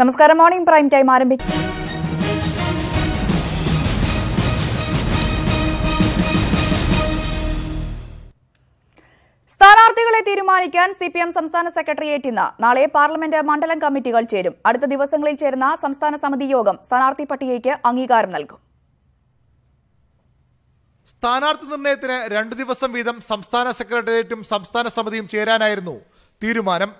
നമസ്കാരം. Morning prime time ആരംഭിക്കും സ്ഥാനാർത്ഥികളെ തീരുമാനിക്കാൻ സി പി എം സംസ്ഥാന സെക്രട്ടേറിയറ്റ് ഇന്ന് നാളെ പാർലമെന്റ് മണ്ഡലം കമ്മിറ്റികൾ ചേരും. അടുത്ത ദിവസങ്ങളിൽ ചേരുന്ന സംസ്ഥാന സമിതി യോഗം സ്ഥാനാർത്ഥി പട്ടികയ്ക്ക് അംഗീകാരം നൽകും. സ്ഥാനാർത്ഥി നിർണയത്തിന് രണ്ടു ദിവസം വീതം സംസ്ഥാന സെക്രട്ടേറിയറ്റും സംസ്ഥാന സമിതിയും ചേരാനായിരുന്നു തീരുമാനം.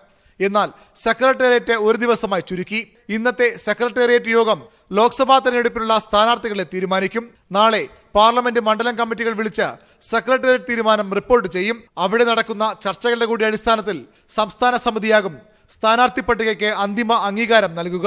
എന്നാൽ സെക്രട്ടേറിയറ്റ് ഒരു ദിവസമായി ചുരുക്കി. ഇന്നത്തെ സെക്രട്ടേറിയറ്റ് യോഗം ലോക്സഭാ തെരഞ്ഞെടുപ്പിനുള്ള സ്ഥാനാർത്ഥികളെ തീരുമാനിക്കും. നാളെ പാർലമെന്റ് മണ്ഡലം കമ്മിറ്റികൾ വിളിച്ച് സെക്രട്ടേറിയറ്റ് തീരുമാനം റിപ്പോർട്ട് ചെയ്യും. അവിടെ നടക്കുന്ന ചർച്ചകളുടെ കൂടി അടിസ്ഥാനത്തിൽ സംസ്ഥാന സമിതിയാകും സ്ഥാനാർത്ഥി പട്ടികയ്ക്ക് അന്തിമ അംഗീകാരം നൽകുക.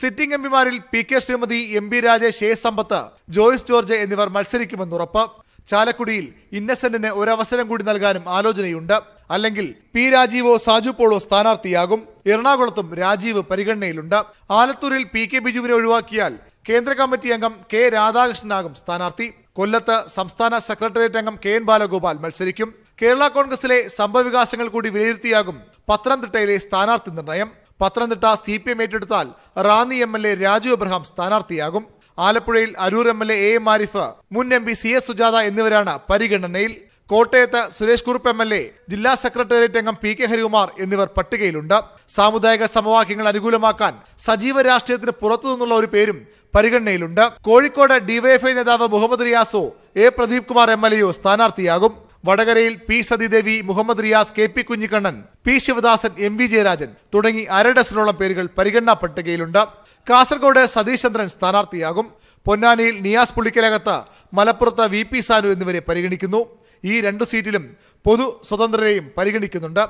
Sitting എംപിമാരിൽ P K Sreemathi M B Rajesh A Sampath Joyce George എന്നിവർ മത്സരിക്കുമെന്നുറപ്പ്. ചാലക്കുടിയിൽ ഇന്നസെന്റിന് ഒരവസരം കൂടി നൽകാനും ആലോചനയുണ്ട്. അല്ലെങ്കിൽ പി രാജീവോ സാജു പോളോ സ്ഥാനാർത്ഥിയാകും. എറണാകുളത്തും രാജീവ് പരിഗണനയിലുണ്ട്. ആലത്തൂരിൽ പി കെ ബിജുവിനെ ഒഴിവാക്കിയാൽ കേന്ദ്ര കമ്മിറ്റി അംഗം കെ രാധാകൃഷ്ണനാകും സ്ഥാനാർത്ഥി. കൊല്ലത്ത് സംസ്ഥാന സെക്രട്ടേറിയറ്റ് അംഗം കെ എൻ ബാലഗോപാൽ മത്സരിക്കും. കേരള കോൺഗ്രസിലെ സംഭവവികാസങ്ങൾ കൂടി വിലയിരുത്തിയാകും പത്തനംതിട്ടയിലെ സ്ഥാനാർത്ഥി നിർണയം. Pathanamthitta C P M ഏറ്റെടുത്താൽ Ranni M L A Raju Abraham സ്ഥാനാർത്ഥിയാകും. ആലപ്പുഴയിൽ Aroor M L A A Arif മുൻ M P C S Sujatha എന്നിവരാണ് പരിഗണനയിൽ. കോട്ടയത്ത് Suresh Kurup M L A ജില്ലാ സെക്രട്ടേറിയറ്റ് അംഗം പി കെ ഹരികുമാർ എന്നിവർ പട്ടികയിലുണ്ട്. സാമുദായിക സമവാക്യങ്ങൾ അനുകൂലമാക്കാൻ സജീവ രാഷ്ട്രീയത്തിന് പുറത്തുനിന്നുള്ള ഒരു പേരും പരിഗണനയിലുണ്ട്. കോഴിക്കോട് ഡിവൈഎഫ്ഐ നേതാവ് Muhammad റിയാസോ A Pradeep Kumar M L എയോ സ്ഥാനാർത്ഥിയാകും. വടകരയിൽ P Sathidevi Muhammad Riyas K P Kunhikannan P Sivadasan M V Jayarajan തുടങ്ങി അരഡസനോളം പേരുകൾ പരിഗണനാ പട്ടികയിലുണ്ട്. കാസർഗോഡ് സതീഷ് ചന്ദ്രൻ സ്ഥാനാർത്ഥിയാകും. പൊന്നാനിയിൽ നിയാസ് പുള്ളിക്കലകത്ത് മലപ്പുറത്ത് വി പി സാനു എന്നിവരെ പരിഗണിക്കുന്നു. ഈ രണ്ട് സീറ്റിലും പൊതു സ്വതന്ത്രരെയും പരിഗണിക്കുന്നുണ്ട്.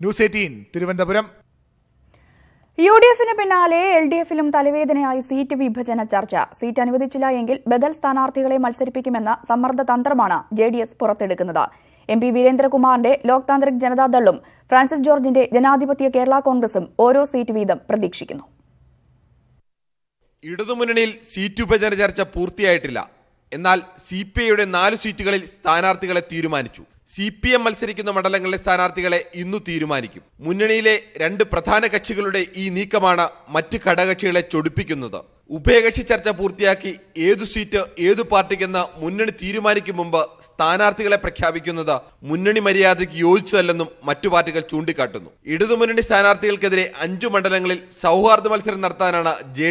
News eighteen Thiruvananthapuram. U D എഫിന് പിന്നാലെ എൽ ഡി എഫിലും തലവേദനയായി സീറ്റ് വിഭജന ചർച്ച. സീറ്റ് അനുവദിച്ചില്ല എങ്കിൽ ബദൽ സ്ഥാനാർത്ഥികളെ മത്സരിപ്പിക്കുമെന്ന സമ്മർദ്ദ തന്ത്രമാണ് ജെ ഡി എസ് പുറത്തെടുക്കുന്നത്. എം പി വീരേന്ദ്രകുമാറിന്റെ ലോക് താന്ത്രിക് ജനതാദളും ഫ്രാൻസിസ് ജോർജിന്റെ ജനാധിപത്യ കേരള കോൺഗ്രസും ഓരോ സീറ്റ് വീതം പ്രതീക്ഷിക്കുന്നു. ഇടതുമുന്നണിയിൽ സീറ്റ് വിഭജന ചർച്ച പൂർത്തിയായിട്ടില്ല. എന്നാൽ സി പി ഐയുടെ നാല് സീറ്റുകളിൽ സ്ഥാനാർത്ഥികളെ തീരുമാനിച്ചു. സി പി എം മത്സരിക്കുന്ന മണ്ഡലങ്ങളിലെ സ്ഥാനാർത്ഥികളെ ഇന്നു തീരുമാനിക്കും. മുന്നണിയിലെ രണ്ട് പ്രധാന കക്ഷികളുടെ ഈ നീക്കമാണ് മറ്റ് ഘടകകക്ഷികളെ ചൊടിപ്പിക്കുന്നത്. ഉഭയകക്ഷി ചർച്ച പൂർത്തിയാക്കി ഏതു സീറ്റ് ഏതു പാർട്ടിക്കെന്ന മുന്നണി തീരുമാനിക്കും മുമ്പ് സ്ഥാനാർത്ഥികളെ പ്രഖ്യാപിക്കുന്നത് മുന്നണി മര്യാദയ്ക്ക് യോജിച്ചതല്ലെന്നും മറ്റു പാർട്ടികൾ ചൂണ്ടിക്കാട്ടുന്നു. ഇടതുമുന്നണി സ്ഥാനാർത്ഥികൾക്കെതിരെ അഞ്ചു മണ്ഡലങ്ങളിൽ സൗഹാർദ്ദ മത്സരം നടത്താനാണ് ജെ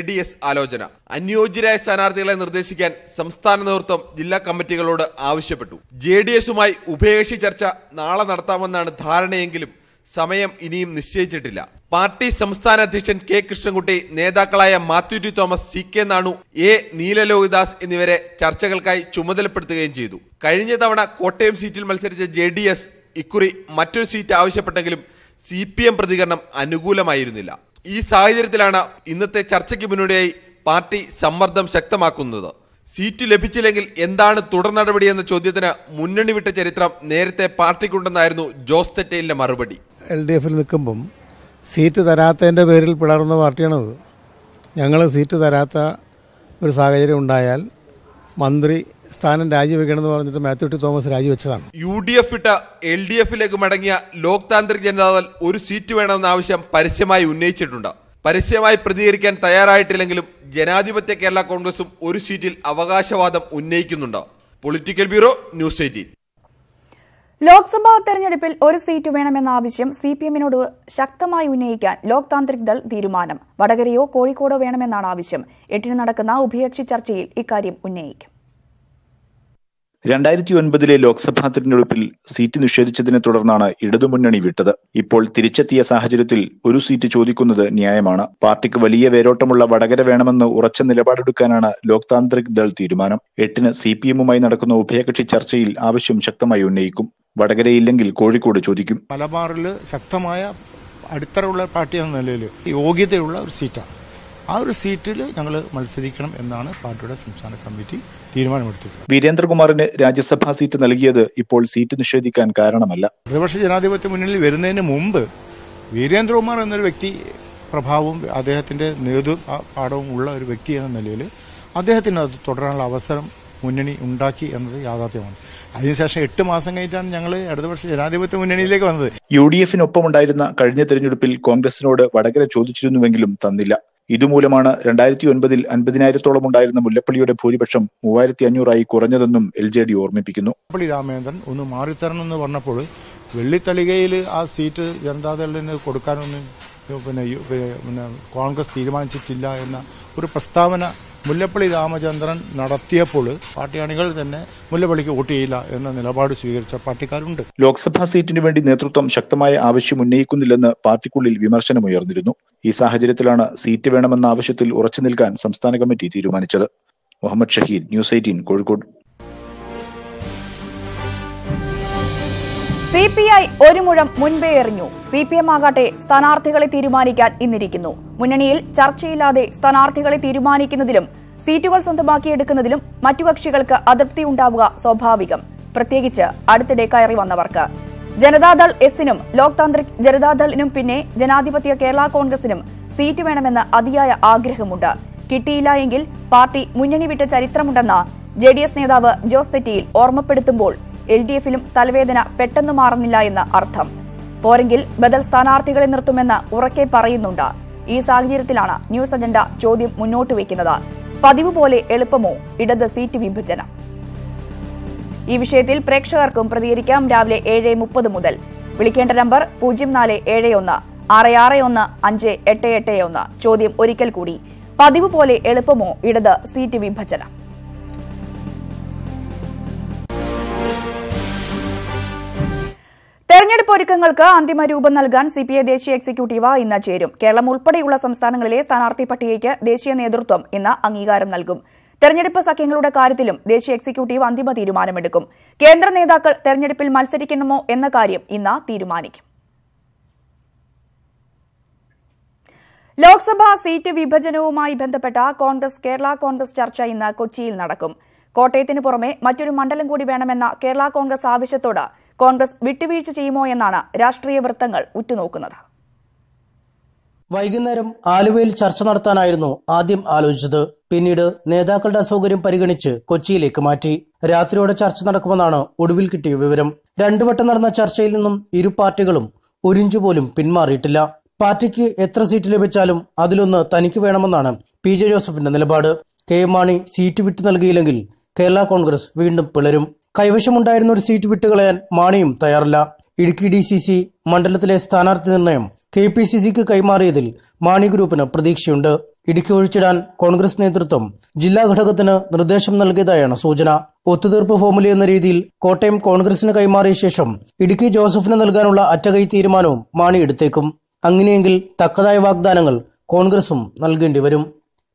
ആലോചന. അനുയോജ്യരായ സ്ഥാനാർത്ഥികളെ നിർദ്ദേശിക്കാൻ സംസ്ഥാന നേതൃത്വം ജില്ലാ കമ്മിറ്റികളോട് ആവശ്യപ്പെട്ടു. ജെ ഡി എസുമായി ഉഭയകക്ഷി ചർച്ച നാളെ നടത്താമെന്നാണ് ധാരണയെങ്കിലും സമയം ഇനിയും നിശ്ചയിച്ചിട്ടില്ല. പാർട്ടി സംസ്ഥാന അധ്യക്ഷൻ കെ കൃഷ്ണൻകുട്ടി നേതാക്കളായ Mathew T Thomas C K Nanu A Neelalohithadas എന്നിവരെ ചർച്ചകൾക്കായി ചുമതലപ്പെടുത്തുകയും ചെയ്തു. കഴിഞ്ഞ തവണ കോട്ടയം സീറ്റിൽ മത്സരിച്ച ജെ ഡി എസ് ഇക്കുറി മറ്റൊരു സീറ്റ് ആവശ്യപ്പെട്ടെങ്കിലും സി പി എം പ്രതികരണം അനുകൂലമായിരുന്നില്ല. ഈ സാഹചര്യത്തിലാണ് ഇന്നത്തെ ചർച്ചയ്ക്ക് മുന്നോടിയായി പാർട്ടി സമ്മർദ്ദം ശക്തമാക്കുന്നത്. സീറ്റ് ലഭിച്ചില്ലെങ്കിൽ എന്താണ് തുടർ എന്ന ചോദ്യത്തിന് മുന്നണി വിട്ട ചരിത്രം നേരത്തെ പാർട്ടിക്കുണ്ടെന്നായിരുന്നു ജോസ് തെറ്റയിലിന്റെ മറുപടി. എൽ ഡി എഫിൽ നിൽക്കുമ്പം സീറ്റ് തരാത്തതിന്റെ പേരിൽ പിളർന്ന പാർട്ടിയാണത്. ഞങ്ങൾ സീറ്റ് തരാത്ത ഒരു സാഹചര്യം ഉണ്ടായാൽ മന്ത്രി സ്ഥാനം രാജിവെക്കണമെന്ന് പറഞ്ഞിട്ട് മാത്യു ടി തോമസ് രാജിവെച്ചതാണ്. യു ഡി എഫ് ഇട്ട എൽ ഡി എഫിലേക്ക് മടങ്ങിയ ലോക് താന്ത്രിക് ജനതാദൾ ഒരു സീറ്റ് വേണമെന്ന ആവശ്യം പരസ്യമായി ഉന്നയിച്ചിട്ടുണ്ട്. പരസ്യമായി പ്രതികരിക്കാൻ തയ്യാറായിട്ടില്ലെങ്കിലും ജനാധിപത്യ കേരള കോൺഗ്രസും ഒരു സീറ്റിൽ അവകാശവാദം ഉന്നയിക്കുന്നുണ്ട്. Political bureau news eighteen. Lok Sabha തെരഞ്ഞെടുപ്പിൽ ഒരു സീറ്റ് വേണമെന്ന ആവശ്യം സി പി എമ്മിനോട് ശക്തമായി ഉന്നയിക്കാൻ ലോക് താന്ത്രിക് ദൾ തീരുമാനം. വടകരയോ കോഴിക്കോടോ വേണമെന്നാണ് ആവശ്യം. എട്ടിന് നടക്കുന്ന ഉഭയകക്ഷി ചർച്ചയിൽ ഇക്കാര്യം ഉന്നയിക്കും. രണ്ടായിരത്തി ഒൻപതിലെ ലോക്സഭാ തെരഞ്ഞെടുപ്പിൽ സീറ്റ് നിഷേധിച്ചതിനെ തുടർന്നാണ് ഇടതുമുന്നണി വിട്ടത്. ഇപ്പോൾ തിരിച്ചെത്തിയ സാഹചര്യത്തിൽ ഒരു സീറ്റ് ചോദിക്കുന്നത് ന്യായമാണ്. പാർട്ടിക്ക് വലിയ വേരോട്ടമുള്ള വടകര വേണമെന്ന് ഉറച്ച നിലപാടെടുക്കാനാണ് ലോക് താന്ത്രിക് ദൾ തീരുമാനം. എട്ടിന് സി പി എമ്മുമായി നടക്കുന്ന ഉഭയകക്ഷി ചർച്ചയിൽ ആവശ്യം ശക്തമായി ഉന്നയിക്കും. വടകരയില്ലെങ്കിൽ കോഴിക്കോട് ചോദിക്കും. മലബാറിൽ ശക്തമായ അടിത്തറയുള്ള പാർട്ടി എന്ന നിലയിൽ യോഗ്യതയുള്ള ഒരു സീറ്റാണ്. ആ ഒരു സീറ്റിൽ ഞങ്ങൾ മത്സരിക്കണം എന്നാണ് പാർട്ടിയുടെ സംസ്ഥാന കമ്മിറ്റി തീരുമാനമെടുത്തത് വീരേന്ദ്രകുമാറിന് രാജ്യസഭാ സീറ്റ് നൽകിയത് ഇപ്പോൾ സീറ്റ് നിഷേധിക്കാൻ കാരണമല്ല. പ്രതിപക്ഷ ജനാധിപത്യ മുന്നണിയിൽ വരുന്നതിന് മുമ്പ് വീരേന്ദ്രകുമാർ എന്നൊരു വ്യക്തി പ്രഭാവവും അദ്ദേഹത്തിന്റെ നേതൃ പാഠവും ഉള്ള ഒരു വ്യക്തി എന്ന നിലയിൽ അദ്ദേഹത്തിന് അത് തുടരാനുള്ള അവസരം മുന്നണി ഉണ്ടാക്കി എന്നത് യാഥാർത്ഥ്യമാണ്. അതിനുശേഷം എട്ട് മാസം കഴിഞ്ഞിട്ടാണ് ഞങ്ങൾ ഇടതുപക്ഷ ജനാധിപത്യ മുന്നണിയിലേക്ക് വന്നത്. യു ഡി എഫിനൊപ്പമുണ്ടായിരുന്ന കഴിഞ്ഞ തെരഞ്ഞെടുപ്പിൽ കോൺഗ്രസിനോട് വടകര ചോദിച്ചിരുന്നുവെങ്കിലും തന്നില്ല. ഇതുമൂലമാണ് രണ്ടായിരത്തി ഒൻപതിൽ അൻപതിനായിരത്തോളം ഉണ്ടായിരുന്ന മുല്ലപ്പള്ളിയുടെ ഭൂരിപക്ഷം മൂവായിരത്തി അഞ്ഞൂറായി കുറഞ്ഞതെന്നും എൽ ജെ ഡി ഓർമ്മിപ്പിക്കുന്നു. മുല്ലപ്പള്ളി രാമേന്ദ്രൻ ഒന്ന് മാറിത്തരണം എന്ന് പറഞ്ഞപ്പോൾ വെള്ളിത്തളികയിൽ ആ സീറ്റ് ജനതാദളിന് കൊടുക്കാനൊന്നും പിന്നെ പിന്നെ കോൺഗ്രസ് തീരുമാനിച്ചിട്ടില്ല എന്ന ഒരു പ്രസ്താവന മുല്ലപ്പള്ളി രാമചന്ദ്രൻ നടത്തിയപ്പോൾ പാർട്ടി അണികൾ തന്നെ മുല്ലപ്പള്ളിക്ക് വോട്ട് ചെയ്യില്ല എന്ന നിലപാട് സ്വീകരിച്ച പാർട്ടിക്കാരുണ്ട്. ലോക്സഭാ സീറ്റിന് വേണ്ടി നേതൃത്വം ശക്തമായ ആവശ്യം ഉന്നയിക്കുന്നില്ലെന്ന് പാർട്ടിക്കുള്ളിൽ വിമർശനമുയർന്നിരുന്നു ഈ സാഹചര്യത്തിലാണ് സീറ്റ് വേണമെന്ന ആവശ്യത്തിൽ ഉറച്ചു നിൽക്കാൻ സംസ്ഥാന കമ്മിറ്റി തീരുമാനിച്ചത്. Muhammad Shaheed news eighteen Kozhikode. C P I ഒരു മുഴം മുൻപേ എറിഞ്ഞു. സി പി എം ആകട്ടെ സ്ഥാനാർത്ഥികളെ തീരുമാനിക്കാൻ ഇന്നിരിക്കുന്നു. മുന്നണിയിൽ ചർച്ചയില്ലാതെ സ്ഥാനാർത്ഥികളെ തീരുമാനിക്കുന്നതിലും സീറ്റുകൾ സ്വന്തമാക്കിയെടുക്കുന്നതിലും മറ്റു കക്ഷികൾക്ക് അതൃപ്തി ഉണ്ടാവുക സ്വാഭാവികം. പ്രത്യേകിച്ച് അടുത്തിടെ കയറി വന്നവർക്ക്. ജനതാദൾ എസിനും ലോക് താന്ത്രിക് ജനതാദളിനും പിന്നെ ജനാധിപത്യ കേരള കോൺഗ്രസിനും സീറ്റ് വേണമെന്ന് അതിയായ ആഗ്രഹമുണ്ട്. കിട്ടിയില്ല എങ്കിൽ പാർട്ടി മുന്നണി വിട്ട ചരിത്രമുണ്ടെന്ന ജെ ഡി എസ് നേതാവ് ജോസ് തെറ്റിയിൽ ഓർമ്മപ്പെടുത്തുമ്പോൾ എൽ ഡി എഫിലും തലവേദന പെട്ടെന്ന് മാറുന്നില്ല എന്ന് അർത്ഥം. പോരെങ്കിൽ ബദൽ സ്ഥാനാർത്ഥികളെ നിർത്തുമെന്ന് ഉറക്കെ പറയുന്നുണ്ട്. ഈ സാഹചര്യത്തിലാണ് ന്യൂസ് അജണ്ട ചോദ്യം മുന്നോട്ട് വയ്ക്കുന്നത്. പതിവ് പോലെ എളുപ്പമോ? ഇടത് സീറ്റ് വിഭജനം. ഈ വിഷയത്തിൽ പ്രേക്ഷകർക്കും പ്രതികരിക്കാം രാവിലെ ഏഴ് മുപ്പത് മുതൽ. വിളിക്കേണ്ട നമ്പർ പൂജ്യം നാല് ഏഴ് ഒന്ന് ആറ് ആറ് ഒന്ന് അഞ്ച് എട്ട് എട്ട് ഒന്ന്. ചോദ്യം ഒരിക്കൽ കൂടി. പതിവ് പോലെ എളുപ്പമോ? ഇടത് സീറ്റ് വിഭജനം. തെരഞ്ഞെടുപ്പ് ഒരുക്കങ്ങൾക്ക് അന്തിമ രൂപം നൽകാൻ സിപിഐ ദേശീയ എക്സിക്യൂട്ടീവ് ഇന്ന് ചേരും. കേരളം ഉൾപ്പെടെയുള്ള സംസ്ഥാനങ്ങളിലെ സ്ഥാനാർത്ഥി പട്ടികയ്ക്ക് ദേശീയ നേതൃത്വം ഇന്ന് അംഗീകാരം നൽകും. തെരഞ്ഞെടുപ്പ് സഖ്യങ്ങളുടെ കാര്യത്തിലും ദേശീയ എക്സിക്യൂട്ടീവ് അന്തിമ തീരുമാനമെടുക്കും. കേന്ദ്ര നേതാക്കൾ തെരഞ്ഞെടുപ്പിൽ മത്സരിക്കണമോ എന്ന കാര്യം ഇന്ന് തീരുമാനിക്കും. ലോക്സഭാ സീറ്റ് വിഭജനവുമായി ബന്ധപ്പെട്ട കോൺഗ്രസ് കേരള കോൺഗ്രസ് ചർച്ച ഇന്ന് കൊച്ചിയിൽ നടക്കും. കോട്ടയത്തിന് പുറമെ മറ്റൊരു മണ്ഡലം കൂടി വേണമെന്ന കേരള കോൺഗ്രസ് ആവശ്യത്തോട് കോൺഗ്രസ് വിട്ടുവീഴ്ച ചെയ്യുമോ എന്നാണ് രാഷ്ട്രീയ വൃത്തങ്ങൾ ഉറ്റുനോക്കുന്നത്. വൈകുന്നേരം ആലുവയിൽ ചർച്ച നടത്താനായിരുന്നു ആദ്യം ആലോചിച്ചത്. പിന്നീട് നേതാക്കളുടെ അസൗകര്യം പരിഗണിച്ച് കൊച്ചിയിലേക്ക് മാറ്റി. രാത്രിയോടെ ചർച്ച നടക്കുമെന്നാണ് ഒടുവിൽ കിട്ടിയ വിവരം. രണ്ടു വട്ടം നടന്ന ചർച്ചയിൽ നിന്നും ഇരു പാർട്ടികളും ഒരിഞ്ചു പോലും പിന്മാറിയിട്ടില്ല. പാർട്ടിക്ക് എത്ര സീറ്റ് ലഭിച്ചാലും അതിലൊന്ന് തനിക്ക് വേണമെന്നാണ് പി ജെ ജോസഫിന്റെ നിലപാട്. കെ എം മാണി സീറ്റ് വിട്ടു നൽകിയില്ലെങ്കിൽ കേരള കോൺഗ്രസ് വീണ്ടും പിളരും. കൈവശമുണ്ടായിരുന്ന ഒരു സീറ്റ് വിട്ടുകളയാൻ മാണിയും തയ്യാറല്ല. ഇടുക്കി ഡി സി സി മണ്ഡലത്തിലെ സ്ഥാനാർത്ഥി നിർണയം കെ പി സി സിക്ക് കൈമാറിയതിൽ മാണി ഗ്രൂപ്പിന് പ്രതീക്ഷയുണ്ട്. ഇടുക്കി ഒഴിച്ചിടാൻ കോൺഗ്രസ് നേതൃത്വം ജില്ലാ ഘടകത്തിന് നിർദ്ദേശം നൽകിയതായാണ് സൂചന. ഒത്തുതീർപ്പ് ഫോമുല എന്ന രീതിയിൽ കോട്ടയം കോൺഗ്രസിന് കൈമാറിയ ശേഷം ഇടുക്കി ജോസഫിന് നൽകാനുള്ള അറ്റകൈ തീരുമാനവും മാണി എടുത്തേക്കും. അങ്ങനെയെങ്കിൽ തക്കതായ വാഗ്ദാനങ്ങൾ കോൺഗ്രസും നൽകേണ്ടി വരും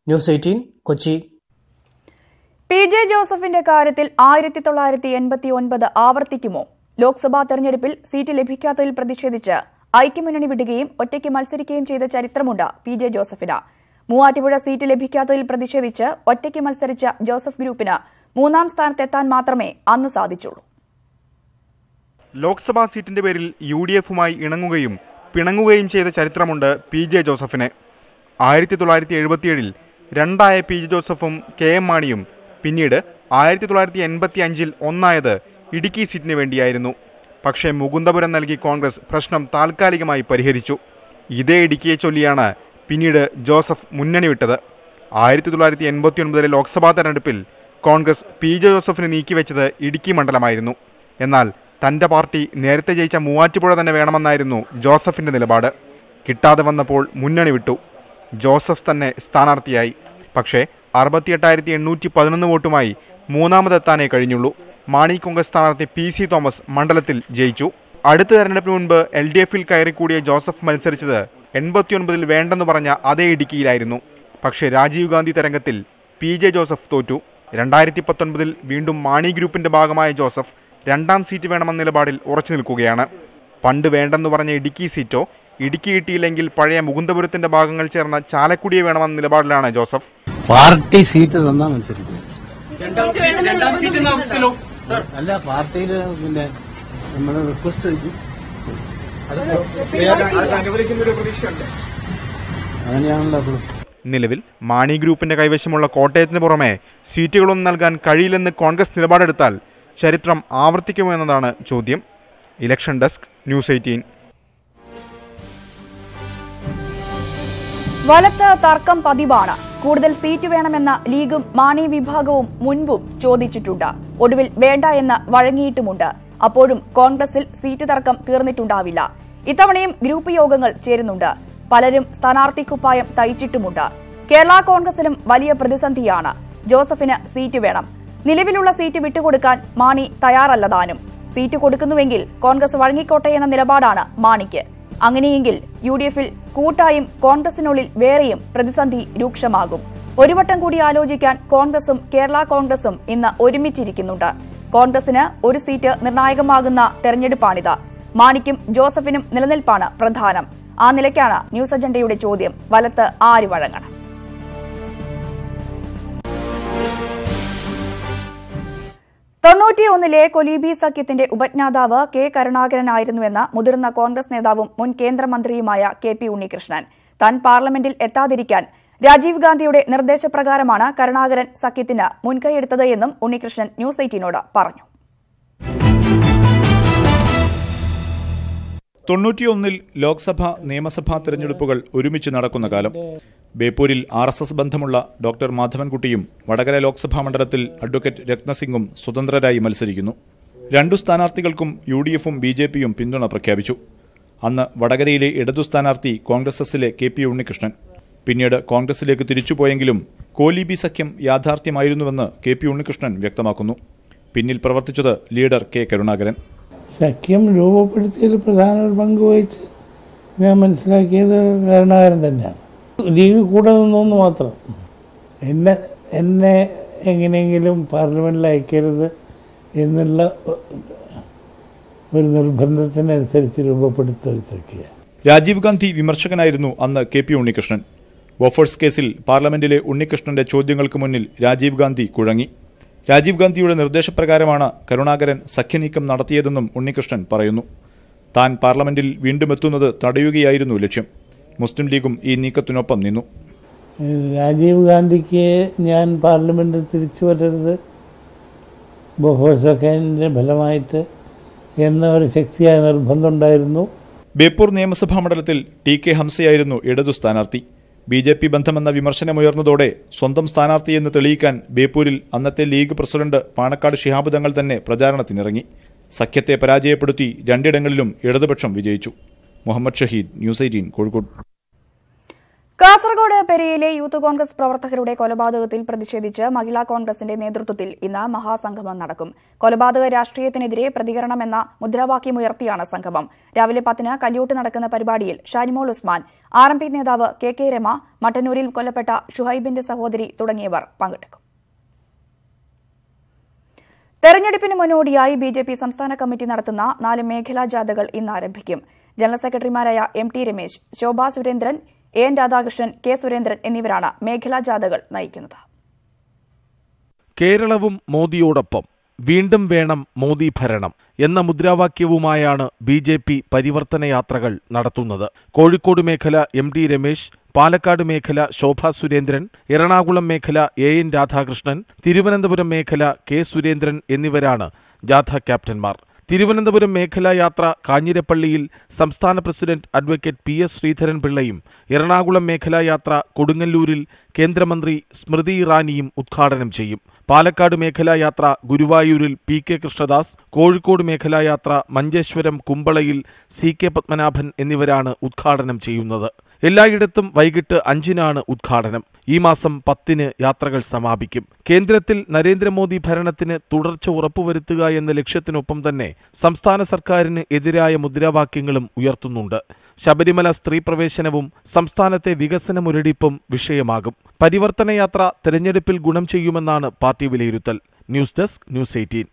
news eighteen Kochi. P J ജോസഫിന്റെ കാര്യത്തിൽ ആയിരത്തി തൊള്ളായിരത്തി എൺപത്തി ഒൻപത് ആവർത്തിക്കുമോ? ലോക്സഭാ തെരഞ്ഞെടുപ്പിൽ സീറ്റ് ലഭിക്കാത്തതിൽ പ്രതിഷേധിച്ച് ഐക്യമുന്നണി വിടുകയും ഒറ്റയ്ക്ക് മത്സരിക്കുകയും ചെയ്ത ചരിത്രമുണ്ട് പി ജെ ജോസഫിന്. മൂവാറ്റുപുഴ സീറ്റ് ലഭിക്കാത്തതിൽ പ്രതിഷേധിച്ച് ഒറ്റയ്ക്ക് മത്സരിച്ച ജോസഫ് ഗ്രൂപ്പിന് മൂന്നാം സ്ഥാനത്തെത്താൻ മാത്രമേ അന്ന് സാധിച്ചുള്ളൂ. ലോക്സഭാ സീറ്റിന്റെ പേരിൽ യു ഡി എഫുമായി ഇണങ്ങുകയും പിണങ്ങുകയും ചെയ്ത ചരിത്രമുണ്ട് പി ജെ ജോസഫിന്. ആയിരത്തി തൊള്ളായിരത്തി എഴുപത്തിയേഴിൽ രണ്ടായ പി ജെ ജോസഫും കെ എം മാണിയും പിന്നീട് ആയിരത്തി തൊള്ളായിരത്തി എൺപത്തി അഞ്ചിൽ ഒന്നായത് ഇടുക്കി സീറ്റിന് വേണ്ടിയായിരുന്നു. പക്ഷേ മുകുന്ദപുരം നൽകി കോൺഗ്രസ് പ്രശ്നം താൽക്കാലികമായി പരിഹരിച്ചു. ഇതേ ഇടുക്കിയെ ചൊല്ലിയാണ് പിന്നീട് ജോസഫ് മുന്നണി വിട്ടത്. ആയിരത്തി തൊള്ളായിരത്തി എൺപത്തി ഒൻപതിലെ ലോക്സഭാ തെരഞ്ഞെടുപ്പിൽ കോൺഗ്രസ് പി ജെ ജോസഫിന് നീക്കിവെച്ചത് ഇടുക്കി മണ്ഡലമായിരുന്നു. എന്നാൽ തന്റെ പാർട്ടി നേരത്തെ ജയിച്ച മൂവാറ്റുപുഴ തന്നെ വേണമെന്നായിരുന്നു ജോസഫിന്റെ നിലപാട്. കിട്ടാതെ വന്നപ്പോൾ മുന്നണി വിട്ടു. ജോസഫ് തന്നെ സ്ഥാനാർത്ഥിയായി. പക്ഷേ അറുപത്തിയെട്ടായിരത്തി എണ്ണൂറ്റി പതിനൊന്ന് വോട്ടുമായി മൂന്നാമതെത്താനേ കഴിഞ്ഞുള്ളൂ. മാണി കോൺഗ്രസ് സ്ഥാനാർത്ഥി പി സി തോമസ് മണ്ഡലത്തിൽ ജയിച്ചു. അടുത്ത തെരഞ്ഞെടുപ്പിന് മുൻപ് എൽ ഡി എഫിൽ കയറിക്കൂടിയ ജോസഫ് മത്സരിച്ചത് എൺപത്തിയൊൻപതിൽ വേണ്ടെന്ന് പറഞ്ഞ അതേ ഇടുക്കിയിലായിരുന്നു. പക്ഷേ രാജീവ് ഗാന്ധി തരംഗത്തിൽ പി ജെ ജോസഫ് തോറ്റു. രണ്ടായിരത്തി പത്തൊൻപതിൽ വീണ്ടും മാണി ഗ്രൂപ്പിന്റെ ഭാഗമായ ജോസഫ് രണ്ടാം സീറ്റ് വേണമെന്ന നിലപാടിൽ ഉറച്ചു നിൽക്കുകയാണ്. പണ്ട് വേണ്ടെന്ന് പറഞ്ഞ ഇടുക്കി സീറ്റോ ഇടുക്കി കിട്ടിയില്ലെങ്കിൽ പഴയ മുകുന്ദപുരത്തിന്റെ ഭാഗങ്ങൾ ചേർന്ന ചാലക്കുടിയെ വേണമെന്ന നിലപാടിലാണ് ജോസഫ്. പാർട്ടി സീറ്റ് തന്നാ മത്സരിക്കും. അല്ല പാർട്ടിയിൽ പിന്നെ നമ്മൾ റിക്വസ്റ്റ് വെച്ചു അങ്ങനെയാണല്ലോ അപ്പോൾ നിലവിൽ മാണി ഗ്രൂപ്പിന്റെ കൈവശമുള്ള കോട്ടയത്തിന് പുറമെ സീറ്റുകളൊന്നും നൽകാൻ കഴിയില്ലെന്ന് കോൺഗ്രസ് നിലപാടെടുത്താൽ ചരിത്രം ആവർത്തിക്കുമോ എന്നതാണ് ചോദ്യം. Election desk news eighteen. വലത്ത് തർക്കം പതിവാണ്. കൂടുതൽ സീറ്റ് വേണമെന്ന ലീഗും മാണി വിഭാഗവും മുൻപും ചോദിച്ചിട്ടുണ്ട്. ഒടുവിൽ വേണ്ട എന്ന് വഴങ്ങിയിട്ടുമുണ്ട്. അപ്പോഴും കോൺഗ്രസിൽ സീറ്റ് തർക്കം തീർന്നിട്ടുണ്ടാവില്ല. ഇത്തവണയും ഗ്രൂപ്പ് യോഗങ്ങൾ ചേരുന്നുണ്ട്. പലരും സ്ഥാനാർത്ഥി കുപ്പായം തയ്ച്ചിട്ടുമുണ്ട്. കേരള കോൺഗ്രസിലും വലിയ പ്രതിസന്ധിയാണ്. ജോസഫിന് സീറ്റ് വേണം. നിലവിലുള്ള സീറ്റ് വിട്ടുകൊടുക്കാൻ മാണി തയ്യാറല്ലതാനും. സീറ്റ് കൊടുക്കുന്നുവെങ്കിൽ കോൺഗ്രസ് വഴങ്ങിക്കോട്ടെ എന്ന നിലപാടാണ് മാണിക്ക്. അങ്ങനെയെങ്കിൽ യു ഡി എഫിൽ കൂട്ടായും കോൺഗ്രസിനുള്ളിൽ വേറെയും പ്രതിസന്ധി രൂക്ഷമാകും. ഒരു വട്ടം കൂടി ആലോചിക്കാൻ കോൺഗ്രസും കേരള കോൺഗ്രസും ഇന്ന് ഒരുമിച്ചിരിക്കുന്നുണ്ട്. കോൺഗ്രസിന് ഒരു സീറ്റ് നിർണായകമാകുന്ന തെരഞ്ഞെടുപ്പാണിത്. മാണിക്കും ജോസഫിനും നിലനിൽപ്പാണ് പ്രധാനം. ആ നിലയ്ക്കാണ് ന്യൂസ് അജണ്ടയുടെ ചോദ്യം. വലത്ത് ആര് വഴങ്ങണം? തൊണ്ണൂറ്റിയൊന്നിലെ കൊലീബി സഖ്യത്തിന്റെ ഉപജ്ഞാതാവ് കെ കരുണാകരനായിരുന്നുവെന്ന് മുതിർന്ന കോൺഗ്രസ് നേതാവും മുൻ കേന്ദ്രമന്ത്രിയുമായ കെ പി ഉണ്ണികൃഷ്ണൻ. താൻ പാർലമെന്റിൽ എത്താതിരിക്കാൻ രാജീവ് ഗാന്ധിയുടെ നിർദ്ദേശപ്രകാരമാണ് കരുണാകരൻ സഖ്യത്തിന് മുൻകൈയെടുത്തത് എന്നും ഉണ്ണികൃഷ്ണൻ ന്യൂസ് എയ്റ്റീനോട് പറഞ്ഞു. തൊണ്ണൂറ്റിയൊന്നിൽ ലോക്സഭ നിയമസഭാ തെരഞ്ഞെടുപ്പുകൾ ഒരുമിച്ച് നടക്കുന്ന കാലം ബേപ്പൂരിൽ ആർ എസ് എസ് ബന്ധമുള്ള ഡോക്ടർ മാധവൻകുട്ടിയും വടകര ലോക്സഭാ മണ്ഡലത്തിൽ അഡ്വക്കേറ്റ് രത്നസിംഗും സ്വതന്ത്രരായി മത്സരിക്കുന്നു. രണ്ടു സ്ഥാനാർത്ഥികൾക്കും യു ഡി എഫും ബി ജെ പിയും പിന്തുണ പ്രഖ്യാപിച്ചു. അന്ന് വടകരയിലെ ഇടതു സ്ഥാനാർത്ഥി കോൺഗ്രസ് എസിലെ കെ പി ഉണ്ണികൃഷ്ണൻ. പിന്നീട് കോൺഗ്രസിലേക്ക് തിരിച്ചുപോയെങ്കിലും കോലീബി സഖ്യം യാഥാർത്ഥ്യമായിരുന്നുവെന്ന് കെ പി ഉണ്ണികൃഷ്ണൻ വ്യക്തമാക്കുന്നു. പിന്നിൽ പ്രവർത്തിച്ചത് ലീഡർ കെ കരുണാകരൻ. സഖ്യം രൂപപ്പെടുത്തിയതിൽ പ്രധാന ഒരു പങ്ക് വഹിച്ച് ഞാൻ മനസ്സിലാക്കിയത് കരുണാകരൻ തന്നെയാണ്. ലീഗ് കൂടെ നിന്നെന്ന് മാത്രം. എന്നെ എന്നെ എങ്ങനെയെങ്കിലും പാർലമെന്റിൽ അയക്കരുത് എന്നുള്ള ഒരു നിർബന്ധത്തിനനുസരിച്ച് രൂപപ്പെടുത്തിയ രാജീവ് ഗാന്ധി വിമർശകനായിരുന്നു അന്ന് കെ പി ഉണ്ണികൃഷ്ണൻ. ബോഫേഴ്സ് കേസിൽ പാർലമെന്റിലെ ഉണ്ണികൃഷ്ണന്റെ ചോദ്യങ്ങൾക്ക് മുന്നിൽ രാജീവ് ഗാന്ധി കുഴങ്ങി. രാജീവ് ഗാന്ധിയുടെ നിർദ്ദേശപ്രകാരമാണ് കരുണാകരൻ സഖ്യനീക്കം നടത്തിയതെന്നും ഉണ്ണികൃഷ്ണൻ പറയുന്നു. താൻ പാർലമെന്റിൽ വീണ്ടും എത്തുന്നത് തടയുകയായിരുന്നു ലക്ഷ്യം. മുസ്ലിം ലീഗും ഈ നീക്കത്തിനൊപ്പം നിന്നു. രാജീവ് ഗാന്ധിക്ക് ഞാൻ പാർലമെന്റിൽ തിരിച്ചു വരരുത്. ബഹോസഖിന്റെ ഫലമായിട്ട് എന്ന ഒരു ശക്തിയായ നിർബന്ധമുണ്ടായിരുന്നു. ബേപ്പൂർ നിയമസഭാ മണ്ഡലത്തിൽ ടി കെ ഹംസയായിരുന്നു ഇടതു സ്ഥാനാർത്ഥി. ബി ജെ പി ബന്ധമെന്ന വിമർശനമുയർന്നതോടെ സ്വന്തം സ്ഥാനാർത്ഥിയെന്ന് തെളിയിക്കാൻ ബേപ്പൂരിൽ അന്നത്തെ ലീഗ് പ്രസിഡന്റ് പാണക്കാട് ശിഹാബ് തങ്ങൾ തന്നെ പ്രചാരണത്തിനിറങ്ങി. സഖ്യത്തെ പരാജയപ്പെടുത്തി രണ്ടിടങ്ങളിലും ഇടതുപക്ഷം വിജയിച്ചു. Muhammad Shaheed news eighteen Kozhikode. Kasaragod പെരിയയിലെ യൂത്ത് കോൺഗ്രസ് പ്രവർത്തകരുടെ കൊലപാതകത്തിൽ പ്രതിഷേധിച്ച് മഹിളാ കോൺഗ്രസിന്റെ നേതൃത്വത്തിൽ ഇന്ന് മഹാസംഗമം നടക്കും. കൊലപാതക രാഷ്ട്രീയത്തിനെതിരെ പ്രതികരണമെന്ന മുദ്രാവാക്യമുയർത്തിയാണ് സംഗമം. രാവിലെ പത്തിന് കല്യോട്ട് നടക്കുന്ന പരിപാടിയിൽ Shanimol Usman R M P നേതാവ് കെ കെ രമ മട്ടന്നൂരിൽ കൊല്ലപ്പെട്ട ഷുഹൈബിന്റെ സഹോദരി തുടങ്ങിയവർ പങ്കെടുക്കും. തെരഞ്ഞെടുപ്പിന് മുന്നോടിയായി ബി ജെ പി സംസ്ഥാന കമ്മിറ്റി നടത്തുന്ന നാല് മേഖലാ ജാഥകൾ ഇന്ന് ആരംഭിക്കും ജനറൽ സെക്രട്ടറിമാരായ M T Ramesh Shobha Surendran A N Radhakrishnan K Surendran എന്നിവരാണ് മേഖലാ ജാഥകൾ നയിക്കുന്നത്. കേരളവും മോദിയോടൊപ്പം വീണ്ടും വേണം മോദി ഭരണം എന്ന മുദ്രാവാക്യവുമായാണ് ബി ജെ പി പരിവർത്തന യാത്രകൾ നടത്തുന്നത്. കോഴിക്കോട് മേഖല എം ഡി രമേശ് പാലക്കാട് മേഖല ശോഭ സുരേന്ദ്രൻ എറണാകുളം മേഖല എ എൻ രാധാകൃഷ്ണൻ തിരുവനന്തപുരം മേഖല കെ സുരേന്ദ്രൻ എന്നിവരാണ് ജാഥ ക്യാപ്റ്റന്മാർ. തിരുവനന്തപുരം മേഖലാ യാത്ര കാഞ്ഞിരപ്പള്ളിയിൽ സംസ്ഥാന president advocate P S Sreedharan Pillai Ernakulam മേഖലാ യാത്ര കൊടുങ്ങല്ലൂരിൽ കേന്ദ്രമന്ത്രി സ്മൃതി ഇറാനിയും ഉദ്ഘാടനം ചെയ്യും. പാലക്കാട് മേഖലാ യാത്ര ഗുരുവായൂരിൽ പി കെ കൃഷ്ണദാസ് കോഴിക്കോട് മേഖലാ യാത്ര മഞ്ചേശ്വരം കുമ്പളയിൽ സി കെ പത്മനാഭൻ എന്നിവരാണ് ഉദ്ഘാടനം ചെയ്യുന്നത്. എല്ലായിടത്തും വൈകിട്ട് അഞ്ചിനാണ് ഉദ്ഘാടനം. ഈ മാസം പത്തിന് യാത്രകൾ സമാപിക്കും. കേന്ദ്രത്തിൽ നരേന്ദ്രമോദി ഭരണത്തിന് തുടർച്ച ഉറപ്പുവരുത്തുക എന്ന ലക്ഷ്യത്തിനൊപ്പം തന്നെ സംസ്ഥാന സർക്കാരിന് എതിരായ മുദ്രാവാക്യങ്ങളും ഉയർത്തുന്നുണ്ട്. ശബരിമല സ്ത്രീ പ്രവേശനവും സംസ്ഥാനത്തെ വികസന മുരടിപ്പും വിഷയമാകും. പരിവർത്തന യാത്ര തെരഞ്ഞെടുപ്പിൽ ഗുണം ചെയ്യുമെന്നാണ് പാർട്ടി വിലയിരുത്തൽ. News desk news eighteen.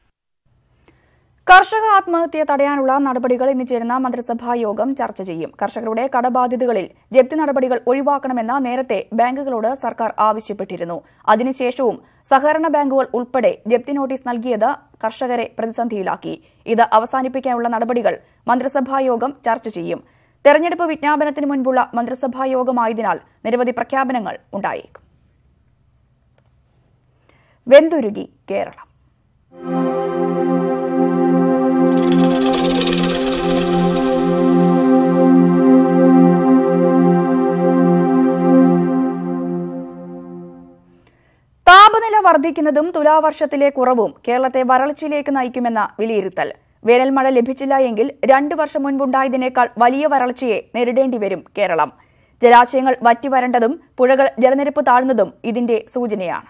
കർഷക ആത്മഹത്യ തടയാനുള്ള നടപടികൾ ഇന്ന് ചേരുന്ന മന്ത്രിസഭാ യോഗം ചർച്ച ചെയ്യും. കർഷകരുടെ കടബാധ്യതകളിൽ ജപ്തി നടപടികൾ ഒഴിവാക്കണമെന്ന് നേരത്തെ ബാങ്കുകളോട് സർക്കാർ ആവശ്യപ്പെട്ടിരുന്നു. അതിനുശേഷവും സഹകരണ ബാങ്കുകൾ ഉൾപ്പെടെ ജപ്തി നോട്ടീസ് നൽകിയത് കർഷകരെ പ്രതിസന്ധിയിലാക്കി. ഇത് അവസാനിപ്പിക്കാനുള്ള നടപടികൾ മന്ത്രിസഭാ യോഗം ചർച്ച ചെയ്യും. തെരഞ്ഞെടുപ്പ് വിജ്ഞാപനത്തിന് മുൻപുള്ള മന്ത്രിസഭാ യോഗമായതിനാൽ നിരവധി പ്രഖ്യാപനങ്ങൾ ഉണ്ടായേക്കും. വെന്തുരുകി കേരളം. വർദ്ധിക്കുന്നതും തുലാവർഷത്തിലെ കുറവും കേരളത്തെ വരൾച്ചയിലേക്ക് നയിക്കുമെന്ന വിലയിരുത്തൽ. വേനൽമഴ ലഭിച്ചില്ല എങ്കിൽ രണ്ടു വർഷം മുൻപുണ്ടായതിനേക്കാൾ വലിയ വരൾച്ചയെ നേരിടേണ്ടി വരും കേരളം. ജലാശയങ്ങൾ വറ്റിവരണ്ടതും പുഴകൾ ജലനിരപ്പ് താഴ്ന്നതും ഇതിന്റെ സൂചനയാണ്.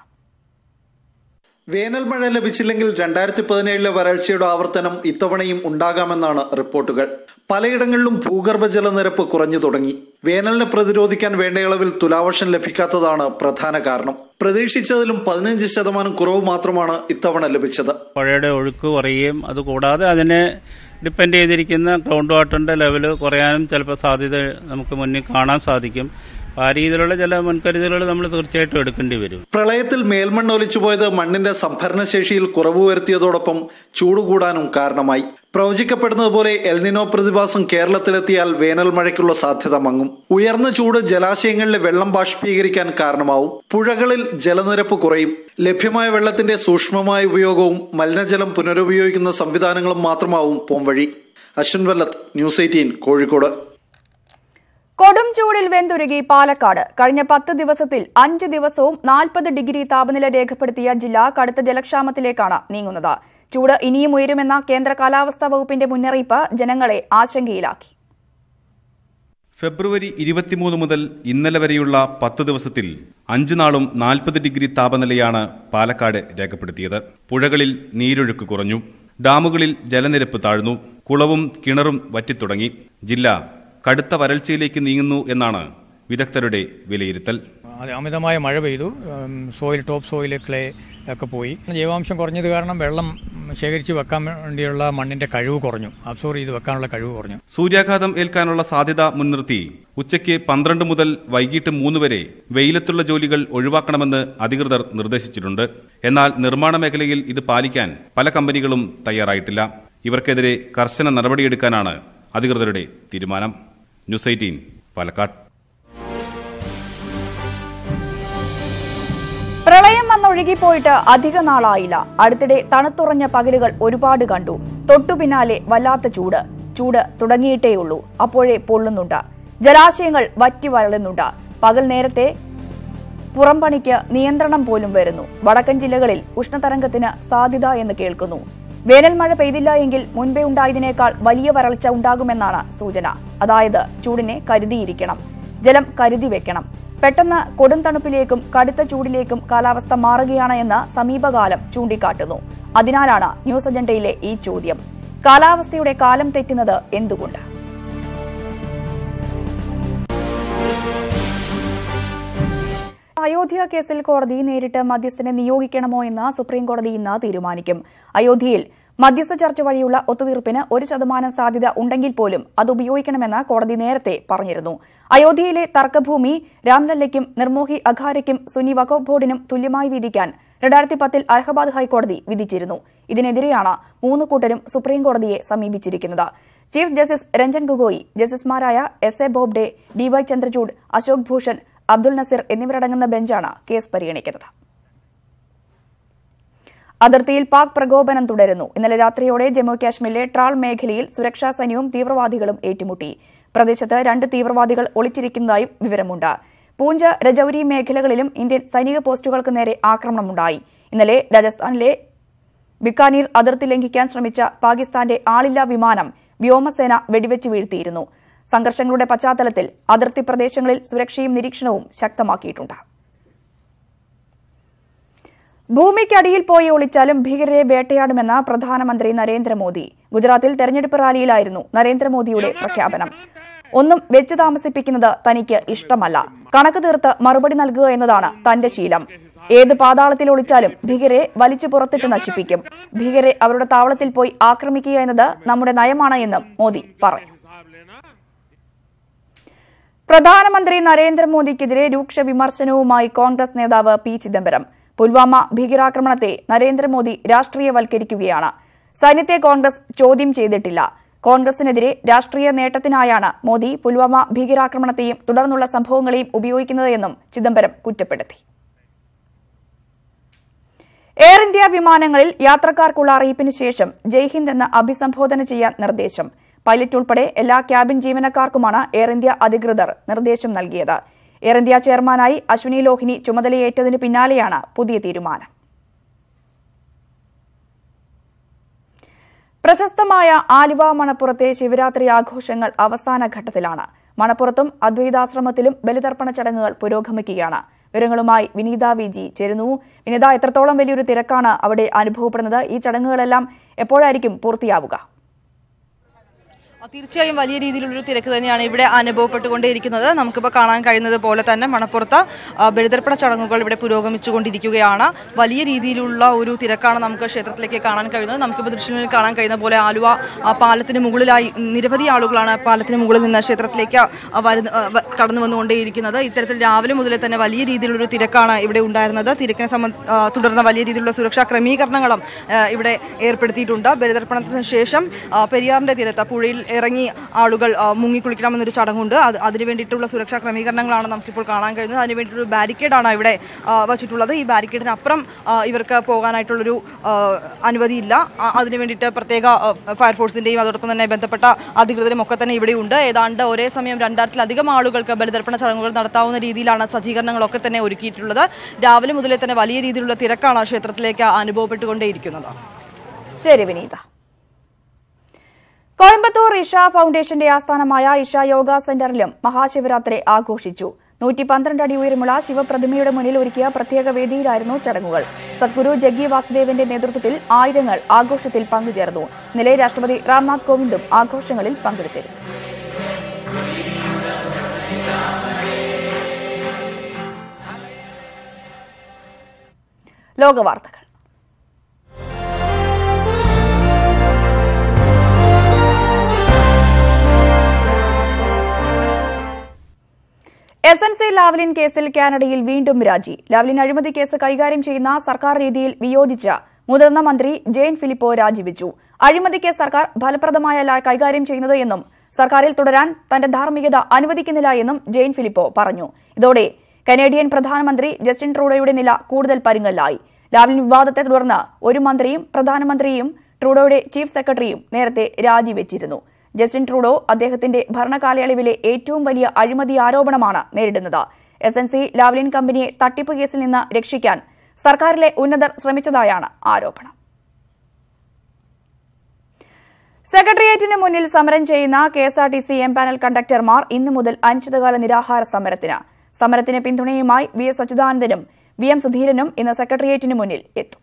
വേനൽ മഴ ലഭിച്ചില്ലെങ്കിൽ രണ്ടായിരത്തി പതിനേഴിലെ വരൾച്ചയുടെ ആവർത്തനം ഇത്തവണയും ഉണ്ടാകാമെന്നാണ് റിപ്പോർട്ടുകൾ. പലയിടങ്ങളിലും ഭൂഗർഭ ജലനിരപ്പ് കുറഞ്ഞു തുടങ്ങി. വേനലിനെ പ്രതിരോധിക്കാൻ വേണ്ടയളവിൽ തുലാവർഷം ലഭിക്കാത്തതാണ് പ്രധാന കാരണം. പ്രതീക്ഷിച്ചതിലും പതിനഞ്ച് ശതമാനം കുറവ് മാത്രമാണ് ഇത്തവണ ലഭിച്ചത്. പുഴയുടെ ഒഴുക്ക് കുറയുകയും അതുകൂടാതെ അതിനെ ഡിപ്പെൻഡ് ചെയ്തിരിക്കുന്ന ഗ്രൗണ്ട് വാട്ടറിന്റെ ലെവൽ കുറയാനും ചിലപ്പോൾ സാധ്യത നമുക്ക് മുന്നിൽ കാണാൻ സാധിക്കും. ആ രീതിയിലുള്ള ചില മുൻകരുതലുകൾ നമ്മൾ തീർച്ചയായിട്ടും എടുക്കേണ്ടി വരും. പ്രളയത്തിൽ മേൽമണ്ണ് ഒലിച്ചുപോയത് മണ്ണിന്റെ സംഭരണശേഷിയിൽ കുറവ് വരുത്തിയതോടൊപ്പം ചൂട് കൂടാനും കാരണമായി പ്രവചിക്കപ്പെടുന്നതുപോലെ എൽനിനോ പ്രതിഭാസം കേരളത്തിലെത്തിയാൽ വേനൽ മഴയ്ക്കുള്ള സാധ്യത മങ്ങും. ഉയർന്ന ചൂട് ജലാശയങ്ങളിലെ വെള്ളം ബാഷ്പീകരിക്കാൻ കാരണമാവും. പുഴകളിൽ ജലനിരപ്പ് കുറയും. ലഭ്യമായ വെള്ളത്തിന്റെ സൂക്ഷ്മമായ ഉപയോഗവും മലിനജലം പുനരുപയോഗിക്കുന്ന സംവിധാനങ്ങളും മാത്രമാവും പോംവഴി. Ashwin Vallath news eighteen Kozhikode. കൊടും ചൂടിൽ വെന്തുരുകി പാലക്കാട്. കഴിഞ്ഞ പത്ത് ദിവസത്തിൽ അഞ്ച് ദിവസവും നാൽപ്പത് ഡിഗ്രി താപനില രേഖപ്പെടുത്തിയ ജില്ല കടുത്ത ജലക്ഷാമത്തിലേക്കാണ് നീങ്ങുന്നത്. ചൂട് ഇനിയും ഉയരുമെന്ന കേന്ദ്ര കാലാവസ്ഥാ വകുപ്പിന്റെ മുന്നറിയിപ്പ് ജനങ്ങളെ ആശങ്കയിലാക്കി. ഫെബ്രുവരി ഇരുപത്തിമൂന്ന് മുതൽ ഇന്നലെ വരെയുള്ള പത്ത് ദിവസത്തിൽ അഞ്ചു നാളും നാൽപ്പത് ഡിഗ്രി താപനിലയാണ് പാലക്കാട് രേഖപ്പെടുത്തിയത്. പുഴകളിൽ നീരൊഴുക്ക് കുറഞ്ഞു. ഡാമുകളിൽ ജലനിരപ്പ് താഴ്ന്നു. കുളവും കിണറും വറ്റിത്തുടങ്ങി. ജില്ല കടുത്ത വരൾച്ചയിലേക്ക് നീങ്ങുന്നു എന്നാണ് വിദഗ്ധരുടെ വിലയിരുത്തൽ. അതെ അമിതമായ മഴ പെയ്തു. സോയിൽ ടോപ്പ് സോയിൽ ക്ലേ ഒക്കെ പോയി. ജൈവാംശം കുറഞ്ഞത് കാരണം വെള്ളം ശേഖരിച്ച് വെക്കാൻ വേണ്ടിയുള്ള മണ്ണിന്റെ കഴിവ് കുറഞ്ഞു. അബ്സോർവ് ചെയ്ത് വെക്കാനുള്ള കഴിവ് കുറഞ്ഞു. സൂര്യാഘാതം ഏൽക്കാനുള്ള സാധ്യത മുൻനിർത്തി. ഉച്ചയ്ക്ക് പന്ത്രണ്ട് മുതൽ വൈകിട്ട് മൂന്ന് വരെ വെയിലത്തുള്ള ജോലികൾ ഒഴിവാക്കണമെന്ന് അധികൃതർ നിർദ്ദേശിച്ചിട്ടുണ്ട്. എന്നാൽ നിർമ്മാണ മേഖലയിൽ ഇത് പാലിക്കാൻ പല കമ്പനികളും തയ്യാറായിട്ടില്ല. ഇവർക്കെതിരെ കർശന നടപടിയെടുക്കാനാണ് അധികൃതരുടെ തീരുമാനം. News eighteen Palakkad. പ്രളയം വന്നൊഴുകിപ്പോയിട്ട് അധിക നാളായില്ല. അടുത്തിടെ തണുത്തുറഞ്ഞ പകലുകൾ ഒരുപാട് കണ്ടു. തൊട്ടു പിന്നാലെ വല്ലാത്ത ചൂട്. ചൂട് തുടങ്ങിയിട്ടേയുള്ളൂ. അപ്പോഴേ പൊള്ളുന്നുണ്ട്. ജലാശയങ്ങൾ വറ്റി വരളുന്നുണ്ട്. പകൽ നേരത്തെ പുറംപണിക്ക് നിയന്ത്രണം പോലും വരുന്നു. വടക്കൻ ജില്ലകളിൽ ഉഷ്ണതരംഗത്തിന് സാധ്യത എന്ന് കേൾക്കുന്നു. വേനൽ മഴ പെയ്തില്ല എങ്കിൽ മുൻപേ ഉണ്ടായതിനേക്കാൾ വലിയ വരൾച്ച ഉണ്ടാകുമെന്നാണ് സൂചന. അതായത് ചൂടിനെ കരുതിയിരിക്കണം. ജലം കരുതി വെക്കണം. പെട്ടെന്ന് കൊടും തണുപ്പിലേക്കും കടുത്ത ചൂടിലേക്കും കാലാവസ്ഥ മാറുകയാണ് എന്ന് സമീപകാലം ചൂണ്ടിക്കാട്ടുന്നു. അതിനാലാണ് ന്യൂസ് അജണ്ടയിലെ ഈ ചോദ്യം. കാലാവസ്ഥയുടെ കാലം തെറ്റുന്നത് എന്തുകൊണ്ട്? അയോധ്യ കേസിൽ കോടതി നേരിട്ട് മധ്യസ്ഥനെ നിയോഗിക്കണമോ എന്ന് സുപ്രീംകോടതി ഇന്ന് തീരുമാനിക്കും. അയോധ്യയിൽ മധ്യസ്ഥ ചർച്ച വഴിയുള്ള ഒത്തുതീർപ്പിന് ഒരു ശതമാനം സാധ്യത ഉണ്ടെങ്കിൽ പോലും അത് ഉപയോഗിക്കണമെന്ന് കോടതി നേരത്തെ പറഞ്ഞിരുന്നു. അയോധ്യയിലെ തർക്കഭൂമി രാംലല്ലയ്ക്കും നിർമോഹി അഖാരയ്ക്കും സുന്നി വഖഫ് ബോർഡിനും തുല്യമായി വിധിക്കാൻ രണ്ടായിരത്തി പത്തിൽ അലഹബാദ് ഹൈക്കോടതി വിധിച്ചിരുന്നു. ഇതിനെതിരെയാണ് മൂന്ന് കൂട്ടരും സുപ്രീംകോടതിയെ സമീപിച്ചിരിക്കുന്നത്. ചീഫ് ജസ്റ്റിസ് രഞ്ജൻ ഗൊഗോയി ജസ്റ്റിസുമാരായ S A Bobde D Y Chandrachud Ashok Bhushan Abdul Nazeer എന്നിവരടങ്ങുന്ന ബെഞ്ചാണ് കേസ് പരിഗണിക്കുന്നത്. അതിർത്തിയിൽ പാക് പ്രകോപനം തുടരുന്നു. ഇന്നലെ രാത്രിയോടെ ജമ്മു കാശ്മീരിലെ ട്രാൾ മേഖലയിൽ സുരക്ഷാ സൈന്യവും തീവ്രവാദികളും ഏറ്റുമുട്ടി. പ്രദേശത്ത് രണ്ട് തീവ്രവാദികൾ ഒളിച്ചിരിക്കുന്നതായും വിവരമുണ്ട്. പൂഞ്ച് രജൌരി മേഖലകളിലും ഇന്ത്യൻ സൈനിക പോസ്റ്റുകൾക്ക് നേരെ ആക്രമണമുണ്ടായി. ഇന്നലെ രാജസ്ഥാനിലെ ബിക്കാനീർ അതിർത്തി ലംഘിക്കാൻ ശ്രമിച്ച പാകിസ്ഥാന്റെ ആളില്ലാ വിമാനം വ്യോമസേന വെടിവെച്ച് വീഴ്ത്തിയിരുന്നു. സംഘർഷങ്ങളുടെ പശ്ചാത്തലത്തിൽ അതിർത്തി പ്രദേശങ്ങളിൽ സുരക്ഷയും നിരീക്ഷണവും ശക്തമാക്കിയിട്ടുണ്ട്. ഭൂമിക്കടിയിൽ പോയി ഒളിച്ചാലും ഭീകരരെ വേട്ടയാടുമെന്ന പ്രധാനമന്ത്രി നരേന്ദ്രമോദി ഗുജറാത്തിൽ തെരഞ്ഞെടുപ്പ് റാലിയിലായിരുന്നു നരേന്ദ്രമോദിയുടെ പ്രഖ്യാപനം. ഒന്നും വെച്ച് താമസിപ്പിക്കുന്നത് തനിക്ക് ഇഷ്ടമല്ല. കണക്ക് തീർത്ത് മറുപടി നൽകുക എന്നതാണ് തന്റെ ശീലം. ഏത് പാതാളത്തിൽ ഒളിച്ചാലും ഭീകരെ വലിച്ചു പുറത്തിട്ട് നശിപ്പിക്കും. ഭീകരെ അവരുടെ താവളത്തിൽ പോയി ആക്രമിക്കുക എന്നത് നമ്മുടെ നയമാണ് എന്നും മോദി പറഞ്ഞു പ്രധാനമന്ത്രി നരേന്ദ്രമോദിക്കെതിരെ രൂക്ഷ വിമർശനവുമായി കോൺഗ്രസ് നേതാവ് പി ചിദംബരം. പുൽവാമ ഭീകരാക്രമണത്തെ നരേന്ദ്രമോദി രാഷ്ട്രീയവൽക്കരിക്കുകയാണ്. സൈന്യത്തെ കോൺഗ്രസ് ചോദ്യം ചെയ്തിട്ടില്ല. കോൺഗ്രസിനെതിരെ രാഷ്ട്രീയ നേട്ടത്തിനായാണ് മോദി പുൽവാമ ഭീകരാക്രമണത്തെയും തുടർന്നുള്ള സംഭവങ്ങളെയും ഉപയോഗിക്കുന്നതെന്നും ചിദംബരം കുറ്റപ്പെടുത്തി. എയർ ഇന്ത്യ വിമാനങ്ങളിൽ യാത്രക്കാർക്കുള്ള അറിയിപ്പിന് ശേഷം ജയ്ഹിന്ദ് എന്ന് അഭിസംബോധന ചെയ്യാൻ നിർദ്ദേശം. പൈലറ്റ് ഉൾപ്പെടെ എല്ലാ ക്യാബിൻ ജീവനക്കാർക്കുമാണ് എയർ ഇന്ത്യ അധികൃതർ നിർദ്ദേശം നൽകിയത്. എയർ ഇന്ത്യ ചെയർമാനായി അശ്വിനി ലോഹിനി ചുമതലയേറ്റതിന് പിന്നാലെയാണ് പുതിയ തീരുമാനം. പ്രശസ്തമായ ആലുവ മണപ്പുറത്തെ ശിവരാത്രി ആഘോഷങ്ങൾ അവസാന ഘട്ടത്തിലാണ്. മണപ്പുറത്തും അദ്വൈതാശ്രമത്തിലും ബലിതർപ്പണ ചടങ്ങുകൾ പുരോഗമിക്കുകയാണ്. വിവരങ്ങളുമായി വിനീത വി ജി ചേരുന്നു. വിനീത എത്രത്തോളം വലിയൊരു തിരക്കാണ് അവിടെ അനുഭവപ്പെടുന്നത്? ഈ ചടങ്ങുകളെല്ലാം എപ്പോഴായിരിക്കും പൂർത്തിയാവുക? തീർച്ചയായും വലിയ രീതിയിലുള്ളൊരു തിരക്ക് തന്നെയാണ് ഇവിടെ അനുഭവപ്പെട്ടുകൊണ്ടേയിരിക്കുന്നത്. നമുക്കിപ്പോൾ കാണാൻ കഴിയുന്നത് പോലെ തന്നെ മണപ്പുറത്ത് ബലിതർപ്പണ ചടങ്ങുകൾ ഇവിടെ പുരോഗമിച്ചുകൊണ്ടിരിക്കുകയാണ്. വലിയ രീതിയിലുള്ള ഒരു തിരക്കാണ് നമുക്ക് ക്ഷേത്രത്തിലേക്ക് കാണാൻ കഴിയുന്നത്. നമുക്കിപ്പോൾ ദൃശ്യങ്ങളിൽ കാണാൻ കഴിയുന്ന പോലെ ആലുവ പാലത്തിന് മുകളിലായി നിരവധി ആളുകളാണ് പാലത്തിന് മുകളിൽ നിന്ന് ക്ഷേത്രത്തിലേക്ക് വരുന്ന കടന്നു വന്നുകൊണ്ടേയിരിക്കുന്നത്. ഇത്തരത്തിൽ രാവിലെ മുതലേ തന്നെ വലിയ രീതിയിലുള്ളൊരു തിരക്കാണ് ഇവിടെ ഉണ്ടായിരുന്നത്. തിരക്കിനെ സംബന്ധ തുടർന്ന് വലിയ രീതിയിലുള്ള സുരക്ഷാ ക്രമീകരണങ്ങളും ഇവിടെ ഏർപ്പെടുത്തിയിട്ടുണ്ട്. ബലിതർപ്പണത്തിന് ശേഷം പെരിയാറിന്റെ തീരത്ത് പുഴയിൽ ഇറങ്ങി ആളുകൾ മുങ്ങി മുങ്ങിക്കുളിക്കണമെന്നൊരു ചടങ്ങുണ്ട്. അത് അതിന് വേണ്ടിയിട്ടുള്ള സുരക്ഷാ ക്രമീകരണങ്ങളാണ് നമുക്കിപ്പോൾ കാണാൻ കഴിയുന്നത്. അതിന് വേണ്ടിയിട്ടൊരു ബാരിക്കേഡാണ് ഇവിടെ വച്ചിട്ടുള്ളത്. ഈ ബാരിക്കേഡിനപ്പുറം ഇവർക്ക് പോകാനായിട്ടുള്ളൊരു അനുമതിയില്ല. അതിന് വേണ്ടിയിട്ട് പ്രത്യേക ഫയർഫോഴ്സിന്റെയും അതോടൊപ്പം തന്നെ ബന്ധപ്പെട്ട അധികൃതരും ഒക്കെ തന്നെ ഇവിടെയുണ്ട് ഏതാണ്ട് ഒരേ സമയം രണ്ടായിരത്തിലധികം ആളുകൾക്ക് ബലിതർപ്പണ ചടങ്ങുകൾ നടത്താവുന്ന രീതിയിലാണ് സജ്ജീകരണങ്ങളൊക്കെ തന്നെ ഒരുക്കിയിട്ടുള്ളത്. രാവിലെ മുതലേ തന്നെ വലിയ രീതിയിലുള്ള തിരക്കാണ് ക്ഷേത്രത്തിലേക്ക് അനുഭവപ്പെട്ടുകൊണ്ടേയിരിക്കുന്നത്. ശരി വിനീത. കോയമ്പത്തൂർ ഇഷ ഫൗണ്ടേഷന്റെ ആസ്ഥാനമായ ഇഷ യോഗ സെന്ററിലും മഹാശിവരാത്രി ആഘോഷിച്ചു. നൂറ്റി പന്ത്രണ്ട് അടി ഉയരമുള്ള ശിവപ്രതിമയുടെ മുന്നിൽ ഒരുക്കിയ പ്രത്യേക വേദിയിലായിരുന്നു ചടങ്ങുകൾ. സദ്ഗുരു ജഗ്ഗി വാസുദേവന്റെ നേതൃത്വത്തിൽ ആയിരങ്ങൾ ആഘോഷത്തിൽ പങ്കുചേർന്നു. ഇന്നലെ രാഷ്ട്രപതി രാംനാഥ് കോവിന്ദും ആഘോഷങ്ങളിൽ പങ്കെടുത്തിരുന്നു. ലോകവാർത്തകൾ. എസ് എൻ സി ലാവ്ലിൻ കേസിൽ കാനഡയിൽ വീണ്ടും രാജി. ലാവ്ലിൻ അഴിമതി കേസ് കൈകാര്യം ചെയ്യുന്ന സർക്കാർ രീതിയിൽ വിയോജിച്ച മുതിർന്ന മന്ത്രി ജെയിൻ ഫിലിപ്പോ രാജിവെച്ചു. അഴിമതിക്ക് സർക്കാർ ഫലപ്രദമായല്ല കൈകാര്യം ചെയ്യുന്നത് എന്നും സർക്കാരിൽ തുടരാൻ തന്റെ ധാർമ്മികത അനുവദിക്കുന്നില്ല എന്നും ജെയിൻ ഫിലിപ്പോ പറഞ്ഞു. ഇതോടെ കനേഡിയൻ പ്രധാനമന്ത്രി ജസ്റ്റിൻ ട്രൂഡോയുടെ നില കൂടുതൽ പരുങ്ങലിലായി ലാവ്ലിൻ വിവാദത്തെ തുടർന്ന് ഒരു മന്ത്രിയും പ്രധാനമന്ത്രിയും ട്രൂഡോയുടെ ചീഫ് സെക്രട്ടറിയും നേരത്തെ രാജിവെച്ചിരുന്നു. ജസ്റ്റിൻ ട്രൂഡോ അദ്ദേഹത്തിന്റെ ഭരണകാലയളവിലെ ഏറ്റവും വലിയ അഴിമതി ആരോപണമാണ് നേരിടുന്നത്. എസ് എൻ സി ലാവ്ലിൻ കമ്പനിയെ തട്ടിപ്പ് കേസിൽ നിന്ന് രക്ഷിക്കാൻ സർക്കാരിലെ ഉന്നതർ ശ്രമിച്ചതായാണ് ആരോപണം. സെക്രട്ടേറിയറ്റിന് മുന്നിൽ സമരം ചെയ്യുന്ന കെഎസ്ആർടിസി എം പാനൽ കണ്ടക്ടർമാർ ഇന്നു മുതൽ അനിശ്ചിതകാല നിരാഹാര സമരത്തിന്. സമരത്തിന് പിന്തുണയുമായി വി എസ് അച്യുതാനന്ദനും വി എം സുധീരനും ഇന്ന് സെക്രട്ടേറിയറ്റിന് മുന്നിൽ എത്തും.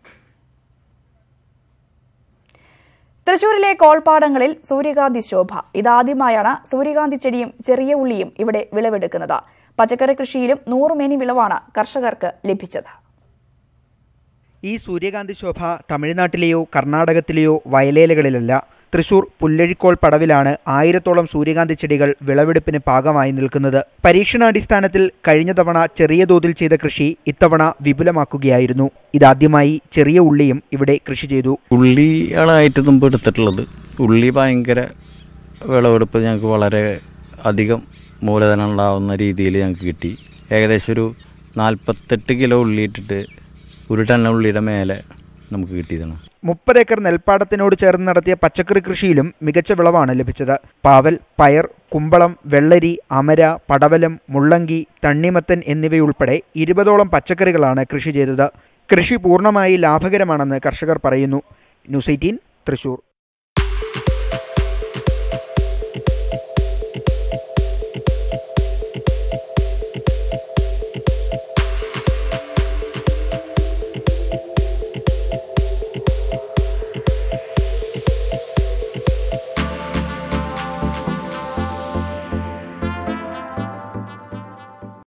തൃശൂരിലെ കോൾപ്പാടങ്ങളിൽ സൂര്യകാന്തി ശോഭ. ഇതാദ്യമായാണ് സൂര്യകാന്തി ചെടിയും ചെറിയ ഉള്ളിയും ഇവിടെ വിളവെടുക്കുന്നത്. പച്ചക്കറി കൃഷിയിലും നൂറുമേനി വിളവാണ് കർഷകർക്ക് ലഭിച്ചത്. ഈ സൂര്യകാന്തി ശോഭ തമിഴ്നാട്ടിലെയോ കർണാടകത്തിലെയോ വയലേലകളിലല്ല തൃശൂർ പുല്ലഴിക്കോൾ പടവിലാണ് ആയിരത്തോളം സൂര്യകാന്തി ചെടികൾ വിളവെടുപ്പിന് പാകമായി നിൽക്കുന്നത്. പരീക്ഷണാടിസ്ഥാനത്തിൽ കഴിഞ്ഞ തവണ ചെറിയ തോതിൽ ചെയ്ത കൃഷി ഇത്തവണ വിപുലമാക്കുകയായിരുന്നു. ഇതാദ്യമായി ചെറിയ ഉള്ളിയും ഇവിടെ കൃഷി ചെയ്തു. ഉള്ളികളായിട്ട് മുമ്പ് എടുത്തിട്ടുള്ളത്. ഉള്ളി ഭയങ്കര വിളവെടുപ്പ് ഞങ്ങൾക്ക് വളരെ അധികം മൂലധനം ഉണ്ടാവുന്ന രീതിയിൽ ഞങ്ങൾക്ക് കിട്ടി. ഏകദേശം ഒരു നാൽപ്പത്തെട്ട് കിലോ ഉള്ളി ഇട്ടിട്ട് ഒരു ടണ്ണ ഉള്ളിയുടെ മേലെ നമുക്ക് കിട്ടിയതാണ്. മുപ്പത് ഏക്കർ നെൽപ്പാടത്തിനോട് ചേർന്ന് നടത്തിയ പച്ചക്കറി കൃഷിയിലും മികച്ച വിളവാണ് ലഭിച്ചത്. പാവൽ പയർ കുമ്പളം വെള്ളരി അമര പടവലം മുള്ളങ്കി തണ്ണിമത്തൻ എന്നിവയുൾപ്പെടെ ഇരുപതോളം പച്ചക്കറികളാണ് കൃഷി ചെയ്തത്. കൃഷി പൂർണമായി ലാഭകരമാണെന്ന് കർഷകർ പറയുന്നു. News eighteen Thrissur.